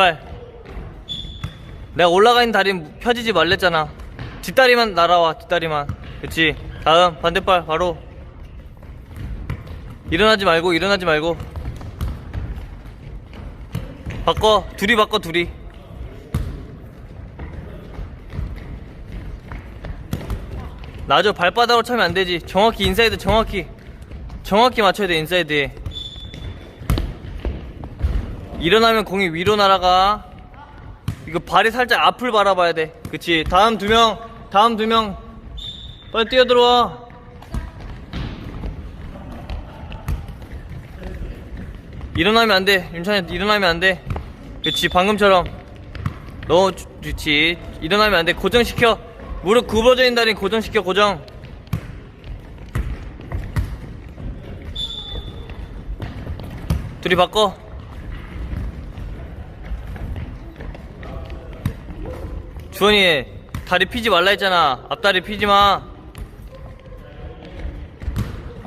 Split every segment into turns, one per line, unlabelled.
발. 내가 올라가 있는 다리 펴지지 말랬잖아. 뒷다리만 날아와, 뒷다리만. 그치. 다음, 반대발, 바로. 일어나지 말고, 일어나지 말고. 바꿔. 둘이 바꿔, 둘이. 나저 발바닥으로 차면 안 되지. 정확히 인사이드, 정확히. 정확히 맞춰야 돼, 인사이드에. 일어나면 공이 위로 날아가. 이거 발이 살짝 앞을 바라봐야 돼. 그치. 다음 두 명, 다음 두 명. 빨리 뛰어들어와. 일어나면 안 돼. 윤찬이 일어나면 안 돼. 그치. 방금처럼. 너 좋- 좋지. 일어나면 안 돼. 고정시켜. 무릎 굽어져 있는 다리 고정시켜, 고정. 둘이 바꿔. 주원이 다리 피지 말라 했잖아. 앞다리 피지 마.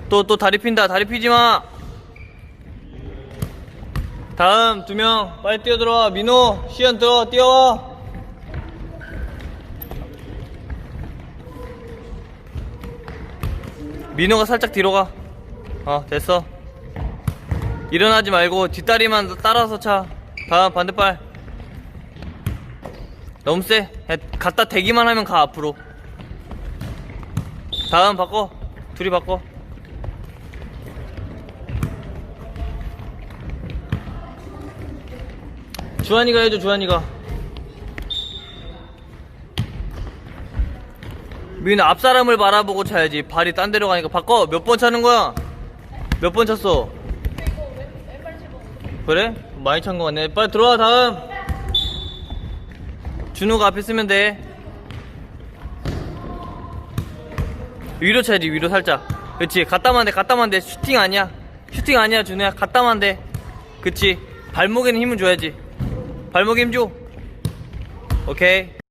또 또 다리 핀다. 다리 피지 마. 다음 두 명 빨리 뛰어들어와. 민호, 시연 들어 뛰어와. 민호가 살짝 뒤로 가. 어 됐어. 일어나지 말고 뒷다리만 따라서 차. 다음 반대발. 너무 세. 갖다 대기만 하면 가 앞으로. 다음 바꿔. 둘이 바꿔. 주한이가 해줘 주한이가. 민앞 사람을 바라보고 차야지. 발이 딴 데로 가니까 바꿔. 몇 번 차는 거야? 몇번 찼어? 그래? 많이 찬 거 같네. 빨리 들어와 다음. 준호가 앞에 쓰면 돼. 위로 차야지 위로 살짝. 그렇지. 갔다만 돼. 갔다만 돼. 슈팅 아니야. 슈팅 아니야 준호야. 갔다만 돼. 그렇지. 발목에는 힘을 줘야지. 발목에 힘 줘. 오케이.